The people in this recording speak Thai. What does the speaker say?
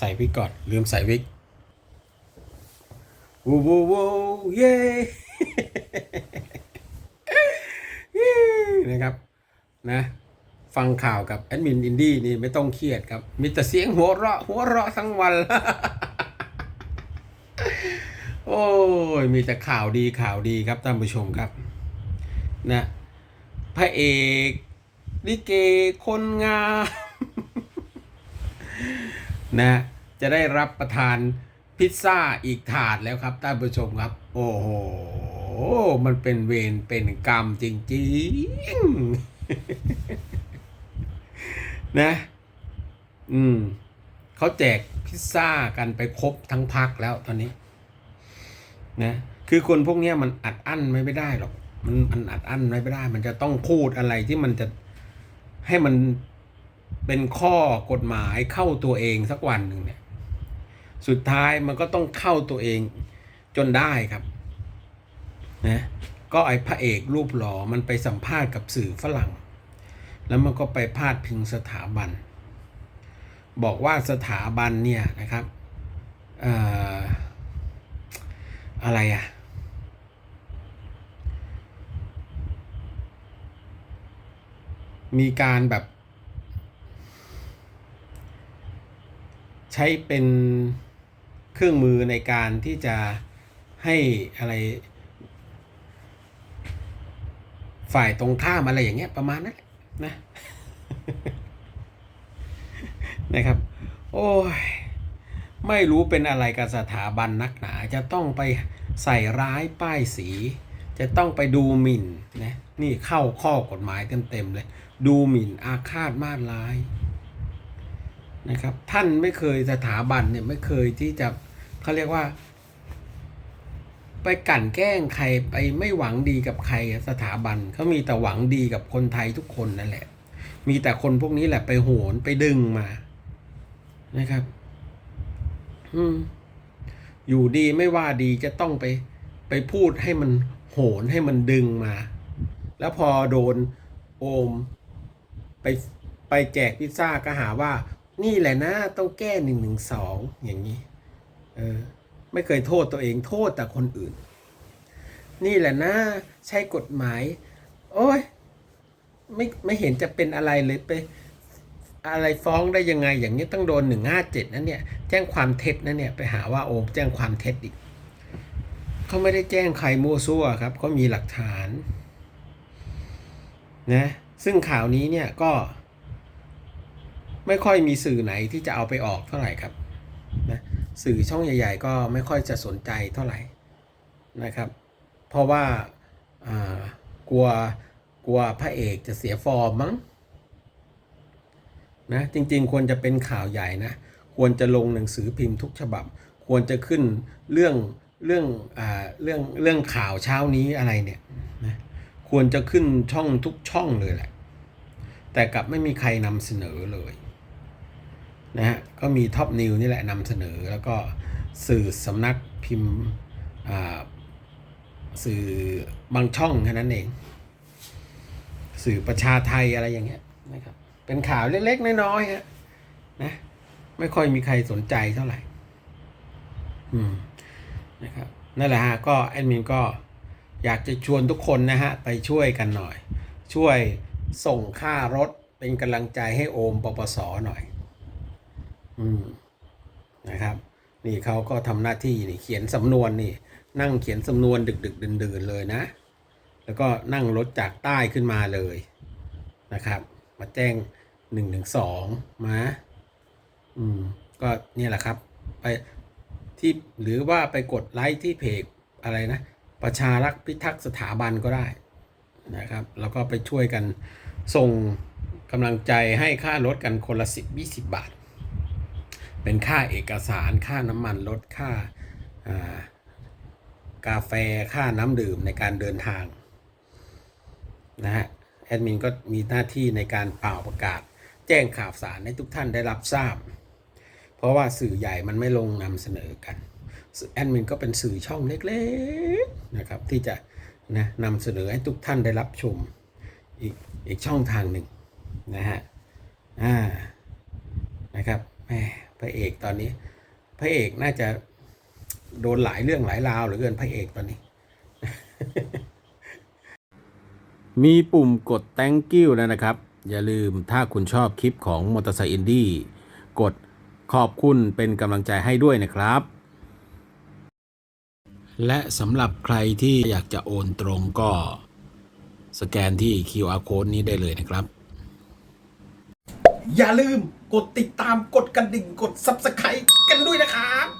ใส่วิกก่อน ลืมใส่วิกวูวูวูเย้นะครับนะฟังข่าวกับแอดมินอินดี้นี่ไม่ต้องเครียดครับ มีแต่เสียงหัวเราะหัวเราะทั้งวัน โอ้ย มีแต่ข่าวดีข่าวดีครับท่านผู้ชมครับนะพระเอกลิเกคนงาม นะจะได้รับประทานพิซซ่าอีกถาดแล้วครับท่านผู้ชมครับ โอ้โหมันเป็นเวรเป็นกรรมจริงๆ นะ อืมเขาแจกพิซซ่ากันไปครบทั้งพักแล้วตอนนี้ นะ คือคนพวกนี้มันอัดอั้นไม่ไได้หรอก มันมันอัดอั้นไว้ไม่ได้ มันจะต้องพูดอะไรที่มันจะให้มัน เป็นข้อกฎหมายเข้าตัวเองสักวันหนึ่งเนี่ย สุดท้ายมันก็ต้องเข้าตัวเองจนได้ครับนะก็ไอ้พระเอกรูปหล่อมันไปสัมภาษณ์กับสื่อฝรั่ง แล้วมันก็ไปพาดพิงสถาบัน บอกว่าสถาบันเนี่ยนะครับอออะไรอะมีการแบบ ใช้เป็นเครื่องมือในการที่จะให้อะไร ฝ่ายตรงข้ามอะไรอย่างเงี้ยประมาณนั้นนะนะครับ โอ้ย ไม่รู้เป็นอะไรกับสถาบันนักหนา จะต้องไปใส่ร้ายป้ายสี จะต้องไปดูหมิ่นนะนี่เข้าข้อกฎหมายเต็มๆเลย ดูหมิ่นอาฆาตมาร้าย นะครับ ท่านไม่เคยสถาบันเนี่ยไม่เคยที่จะเขาเรียกว่า ไปกลั่นแกล้งใครไปไม่หวังดีกับใครสถาบันเขามีแต่หวังดีกับคนไทยทุกคนนั่นแหละ มีแต่คนพวกนี้แหละไปโหนไปดึงมานะครับ อืม อยู่ดีไม่ว่าดีจะต้องไป ไปพูดให้มันโหนให้มันดึงมา แล้วพอโดนโอมไปไปแจกพิซซ่าก็หาว่า นี่แหละนะต้องแก้หนึ่งหนึ่งสองอย่างนี้ เออ ไม่เคยโทษตัวเองโทษแต่คนอื่น นี่แหละนะใช้กฎหมาย โอ้ยไม่ไม่เห็นจะเป็นอะไรเลยไป อะไรฟ้องได้ยังไง อย่างนี้ต้องโดนหนึ่งห้าเจ็ดนั่นเนี่ย แจ้งความเท็จนั่นเนี่ยไปหาว่าโอมแจ้งความเท็จอีกเขาไม่ได้แจ้งใครมั่วซั่วครับเขามีหลักฐาน นะ ซึ่งข่าวนี้เนี่ยก็ ไม่ค่อยมีสื่อไหนที่จะเอาไปออกเท่าไหร่ครับนะสื่อช่องใหญ่ ๆ ก็ไม่ค่อยจะสนใจเท่าไหร่นะครับ เพราะว่าากลัวกลัวพระเอกจะเสียฟอร์มมั้งนะจริงๆ ควรจะเป็นข่าวใหญ่นะควรจะลงหนังสือพิมพ์ทุกฉบับ ควรจะขึ้นเรื่องเรื่องอ่าเรื่องเรื่องข่าวเช้านี้อะไรเนี่ยนะควรจะขึ้นช่องทุกช่องเลยแหละแต่กลับไม่มีใครนำเสนอเลย นะฮะก็มีท็อปนิวนี่แหละนำเสนอ แล้วก็สื่อสำนักพิมพ์สื่อบางช่องแค่นั้นเอง สื่อประชาไทยอะไรอย่างเงี้ยนะครับเป็นข่าวเล็กๆ น้อยๆฮะนะไม่ค่อยมีใครสนใจเท่าไหร่ อืมนะครับนั่นแหละฮะก็แอดมินก็อยากจะชวนทุกคนนะฮะ ไปช่วยกันหน่อย ช่วยส่งค่ารถเป็นกำลังใจให้โอมปปสหน่อย อืมนะครับ นี่เขาก็ทำหน้าที่นี่เขียนสำนวนนี่ นั่งเขียนสำนวนดึกดึกๆดื่นเลยนะ แล้วก็นั่งรถจากใต้ขึ้นมาเลยนะครับ มาแจ้งหนึ่งหนึ่งสองมาอืม ก็เนี่ยแหละครับ ไปที่หรือว่าไปกดไลค์ที่เพจอะไรนะ ประชารักพิทักษ์สถาบันก็ได้นะครับ แล้วก็ไปช่วยกันส่งกำลังใจให้ค่ารถกันคนละสิบยี่สิบบาท เป็นค่าเอกสารค่าน้ำมันลดค่าอ่ากาแฟค่าน้ำดื่มในการเดินทางนะฮะแอดมินก็มีหน้าที่ในการเป่าประกาศ แจ้งข่าวสารให้ทุกท่านได้รับทราบ เพราะว่าสื่อใหญ่มันไม่ลงนำเสนอกันแอดมินก็เป็นสื่อช่องเล็กๆนะครับที่จะนะนำเสนอให้ทุกท่านได้รับชมอีกอีกช่องทางหนึ่งนะฮะอ่านะครับแหม พระเอกตอนนี้ พระเอกน่าจะโดนหลายเรื่องหลายราวเหลือเกินพระเอกตอนนี้ มีปุ่มกด thank you แล้วนะครับ อย่าลืมถ้าคุณชอบคลิปของมอเตอร์ไซค์อินดี้กดขอบคุณเป็นกำลังใจให้ด้วยนะครับ และสำหรับใครที่อยากจะโอนตรงก็สแกนที่ QR code นี้ได้เลยนะครับ อย่าลืม กดติดตามกดกระดิ่งกด Subscribe กันด้วยนะครับ